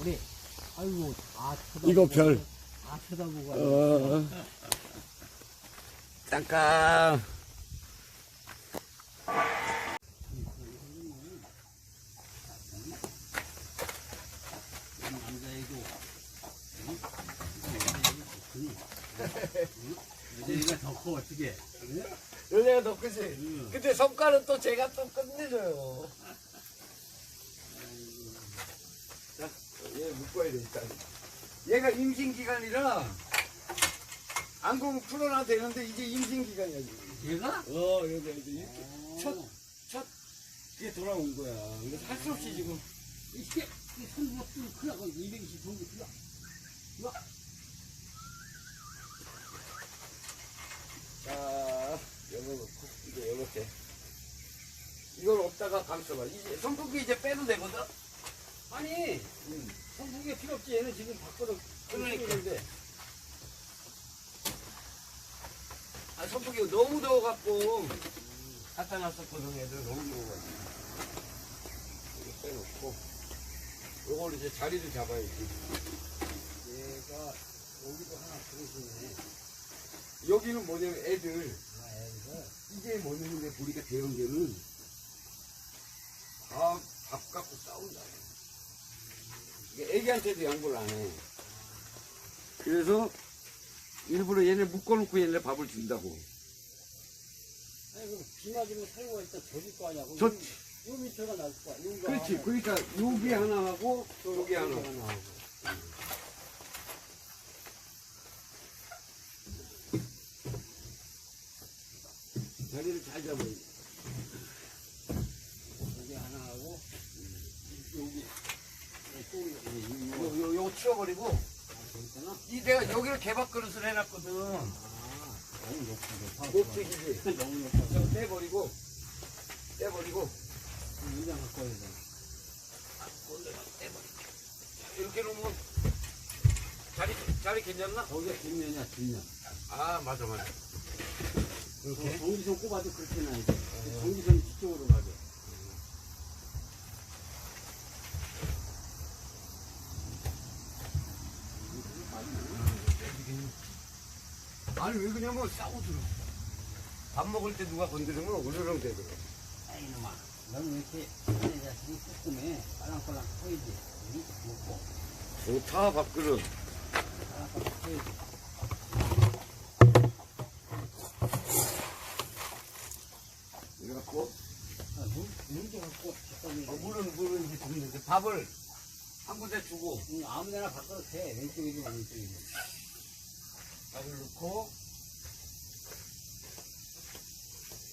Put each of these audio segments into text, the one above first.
우리 아이고 다 쳐다보고 이거 별. 다 쳐다보고 어. 잠깐. 남자애고 여자애가 더커 어떻게 여자가 더 크지? 근데 성과는 또 제가 또 끝내줘요. 얘 묶어야 돼, 일단. 얘가 임신기간이라, 안 그러면 풀어놔도 되는데, 이제 임신기간이야, 지금. 얘가? 어, 여기, 여기. 첫, 첫, 이게 돌아온 거야. 그래서 할 수 없이 지금. 이게 손으로 좀 크라고 220 정도 크다 자, 요거 넣고, 이제 요렇게. 이걸 없다가 감싸봐. 이제 선풍기 이제 빼도 되거든? 아니 선 풍기 필요 없지 얘는 지금 밖으로 그러니까. 아, 선풍기가 너무 더워갖고, 갖다 놨었거든, 애들 너무 더워가지고. 이거 빼놓고, 요걸 이제 자리를 잡아야지. 얘가 여기도 하나 들으시네 여기는 뭐냐면 애들, 아 애가 이게 뭐냐면 보니까 대형견은 밥, 밥 갖고 싸운다. 애기한테도 양보를 안 해. 그래서 일부러 얘네 묶어놓고 얘네 밥을 준다고. 아니 그럼 비 맞으면 살고가 일단 젖을 거 아니야 저, 요 밑에가 날 거야 여기가 그렇지. 그러니까 여기 하나 하고 여기 하나. 여기 하나 하고 자리를 잘 잡아야 돼. 여기 하나 하고 여기 여기 또 요, 요, 요거 치워버리고? 이 내가 여기를 개밥 그릇을 해놨거든. 아 너무 높아 높아 높이지. 너무 높아 저거 떼버리고, 떼버리고, 이장 갖고 와야 돼 꼰대가 떼버리고. 이렇게 놓으면, 자리, 자리 괜찮나? 거기가 뒷면이야 뒷면 아, 맞아, 맞아. 이렇게? 어, 전기선 꼽아도 그렇게 나야 돼 전기선이 뒤쪽으로 가게 아니, 왜 그냐면 싸고 들어. 밥 먹을 때 누가 건드리면 으르렁 대더라. 아이 놈아. 너는 왜 이렇게 내 자식이 꼼꼼해 빨랑빨랑 서이지? 응? 먹고. 좋다, 밥그릇. 빨랑빨랑 서이지 이래갖고, 아, 물, 물도 갖고 갖다 어, 줘 물은, 물은 이제 줬는데, 밥을 한 군데 주고, 응, 아무 데나 바꿔도 돼 왼쪽이든 오른쪽이든 밥을 넣고,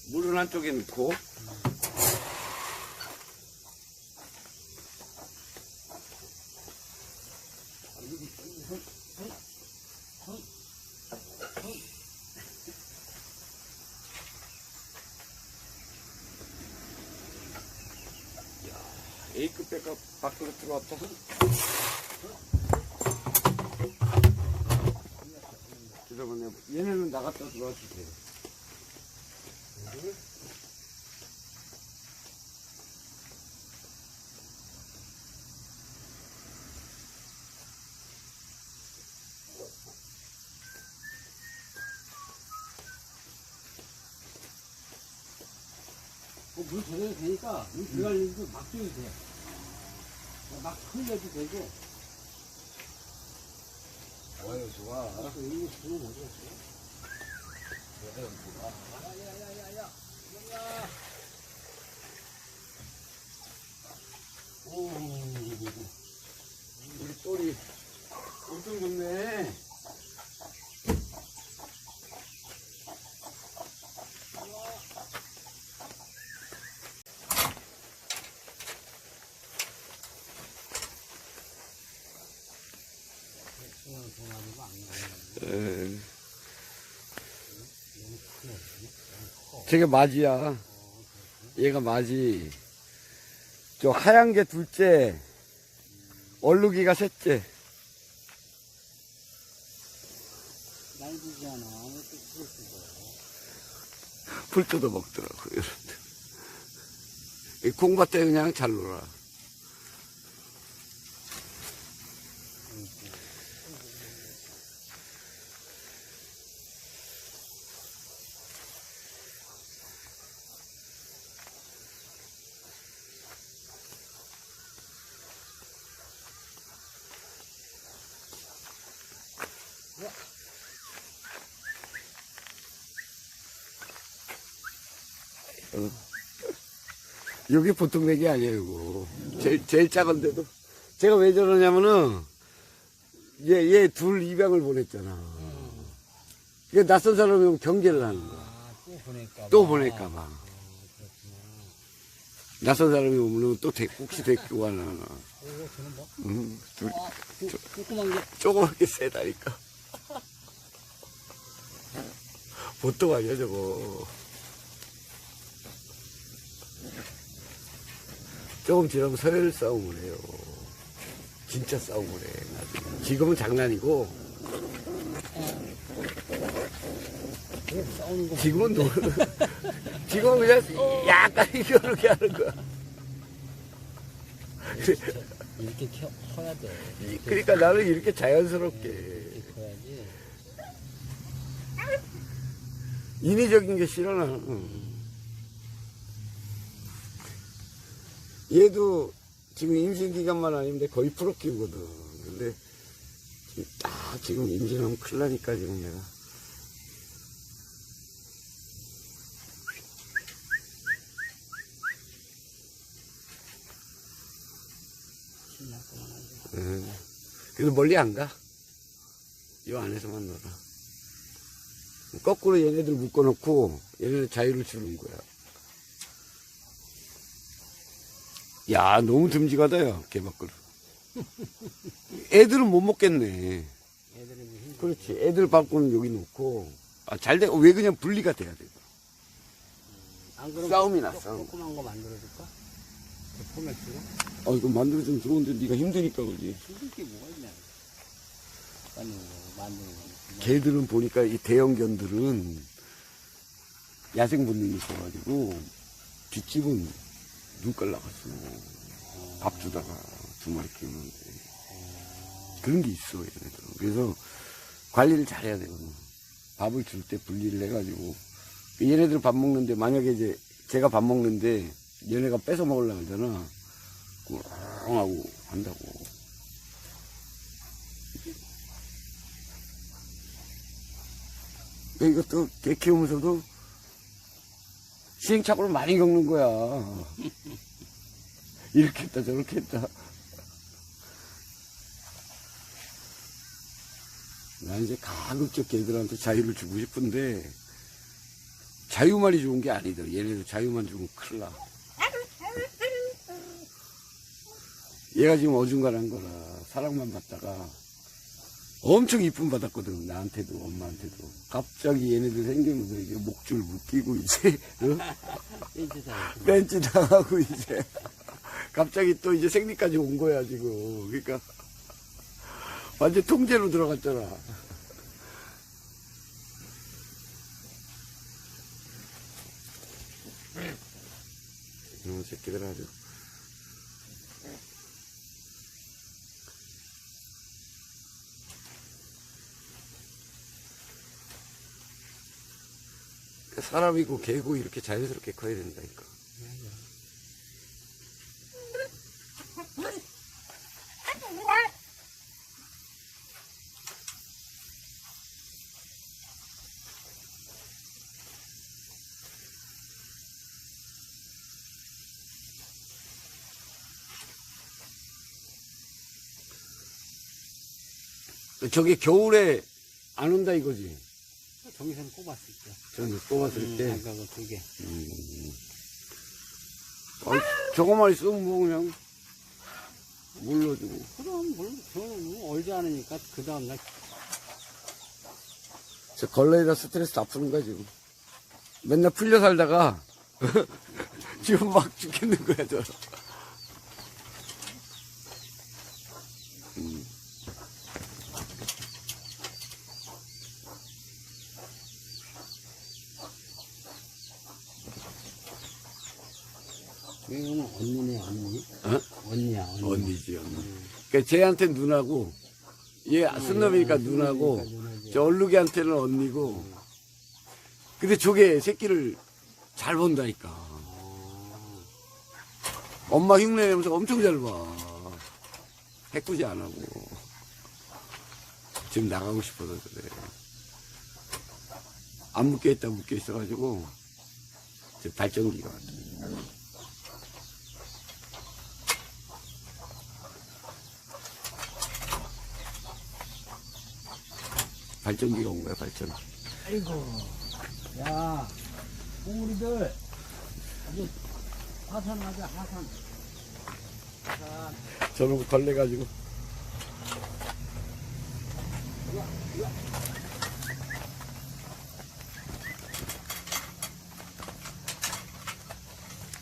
물은 한쪽에 넣고. A급 백업 밥그릇 들어왔다. 그러면 얘네는 나갔다 들어와도 돼. 어, 물 제대로 되니까 물 들어갈 일도 막 줘도 돼. 막 흘려도 되고. 좋아요, 좋아. 이거 주는 갔어? 야야야야야. 오, 우리 똘이 엄청 좋네. 수는 동아리가 안 나오네. 저게 맞이야. 얘가 맞이. 저 하얀 게 둘째, 얼룩이가 셋째. 날지지 않아. 풀 뜯어 먹더라고, 이런데. 이 콩밭에 그냥 잘 놀아. 이게 보통 맥이 아니에요, 이거. 제일, 제일 작은데도. 제가 왜 저러냐면은, 얘, 얘 둘 입양을 보냈잖아. 이게 낯선 사람이 오면 경계를 하는 거야. 아, 또 보낼까 또 보낼까봐. 낯선 사람이 오면 또 데, 혹시 데리고 가나. 오, 저는 뭐? 음, 둘, 아, 조, 조그만 게. 조그맣게 세다니까. 보통 아니야, 저거. 조금 지나면 서열 싸움을 해요. 진짜 싸움을 해. 나중에. 지금은 장난이고. 지금은 노, 지금은 그냥 약간 이렇게 하는 거야. 이렇게 켜, 커야 돼. 이- 그러니까 나는 이렇게 자연스럽게. 이렇게 커야지. 인위적인 게 싫어, 나는. 얘도 지금 임신 기간만 아닌데 거의 프로 키우거든. 근데 지금 딱 지금 임신하면 큰일 나니까 지금 내가. 응. 그래도 멀리 안 가. 요 안에서만 놀아. 거꾸로 얘네들 묶어놓고 얘네들 자유를 주는 거야. 야, 너무 듬직하다, 야, 개 밖으로. 애들은 못 먹겠네. 뭐힘 그렇지. 애들 밟고는 여기 놓고. 아, 잘 돼. 왜 그냥 분리가 돼야 돼. 안 그러면 싸움이 싸움. 조그만 거 만들어줄까? 그 포맷으로? 아, 이거 만들어주면 좋은데 네가 힘드니까 그러지. 힘들 게 뭐가 있냐. 만드는 거, 만드는 거. 개들은 보니까 이 대형견들은 야생 본능이 있어가지고 뒷집은 눈깔 나갔어. 밥 주다가 두 마리 키우는데. 그런 게 있어, 얘네들은. 그래서 관리를 잘해야 되거든. 밥을 줄 때 분리를 해가지고. 얘네들 밥 먹는데 만약에 이제 제가 밥 먹는데 얘네가 뺏어 먹으려고 하잖아. 꾸렁하고 한다고. 그러니까 이것도 개 키우면서도 시행착오를 많이 겪는 거야. 이렇게 했다 저렇게 했다. 난 이제 가급적 개들한테 자유를 주고 싶은데 자유만이 좋은 게 아니더라. 얘네들 자유만 주면 큰일 나. 얘가 지금 어중간한 거라 사랑만 받다가 엄청 이쁨 받았거든. 나한테도 엄마한테도. 갑자기 얘네들 생기면서 이제 목줄 묶이고 이제 벤치 당하고 이제 갑자기 또 이제 생리까지 온 거야 지금. 그러니까 완전 통제로 들어갔잖아. 이놈 새끼들 아주. 사람이고 개고 이렇게 자연스럽게 커야 된다니까. 저게 겨울에 안 온다 이거지. 정선 꼽았을 때. 저는 뽑았을 음, 때. 아까 그두 개. 음. 아, 저거만 있으면 뭐 그냥 물러주고. 그럼, 뭘, 저는 뭐 얼지 않으니까 그 다음 날 저 걸레에다 스트레스 다 푸는 거야 지금. 맨날 풀려 살다가 지금 막 죽겠는 거야 저. 언니네, 언니. 어? 언니야, 언니. 언니지 언니. 그러니까 쟤한테 누나고 얘 쓴놈이니까 누나고 누나지. 저 얼룩이한테는 언니고. 근데 저게 새끼를 잘 본다니까. 엄마 흉내 내면서 엄청 잘 봐. 해꾸지 안 하고. 지금 나가고 싶어서 그래. 안 묶여있다 묶여있어가지고. 저 발전기가. 발전기가 온 거야, 발전기. 아이고. 야, 우리들 아주 하산하자, 하산. 하산. 저놈 걸려가지고.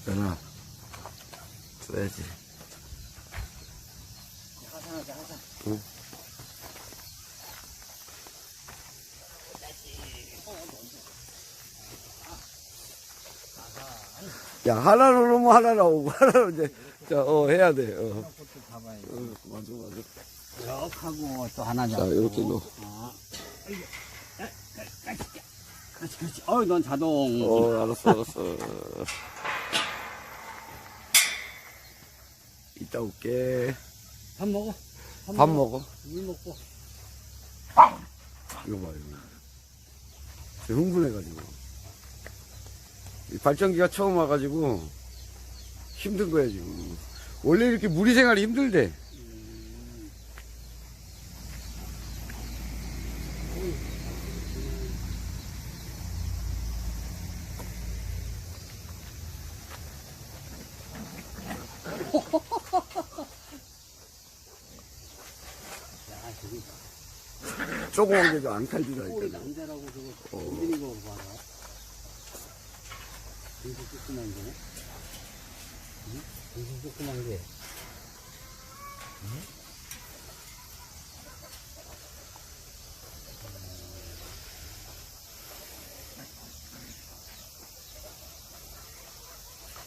연아, 써야지. 하산하자, 하산. 응. 야, 하나로 놓으면 하나 나오고, 하나로 이제, 자, 어, 해야 돼, 어. 봐봐요. 어, 맞아, 맞아. 이렇게 하고 또 하나 잡고. 자, 이렇게 넣어. 가- 그렇지, 그렇지. 어이, 넌 자동. 어, 알았어, 알았어. 이따 올게. 밥 먹어. 밥 먹어. 물 먹고. 이거 봐, 이거. 저 흥분해가지고. 이 발전기가 처음 와가지고 힘든 거야, 지금. 원래 이렇게 무리 생활이 힘들대. 조그만 게도 안 꼬리 칼지다니까. 남자라고 저거 어. 거 봐라. 되게 조그만 게. 응? 되게 조그만 게.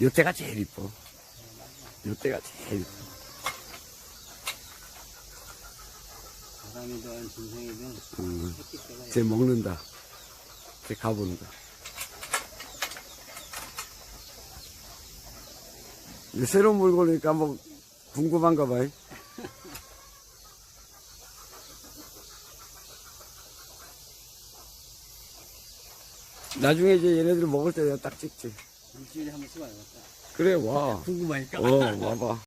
요때가 제일 이뻐. 요때가 제일 이뻐. 사람이든 짐승이든 음, 쟤 먹는다. 쟤 가본다. 이제 새로운 물건이니까 한번 궁금한가 봐. 나중에 이제 얘네들 먹을 때 내가 딱 찍지. 일주일에 한 번씩 와야겠다. 그래, 와. 궁금하니까. 어, 와봐.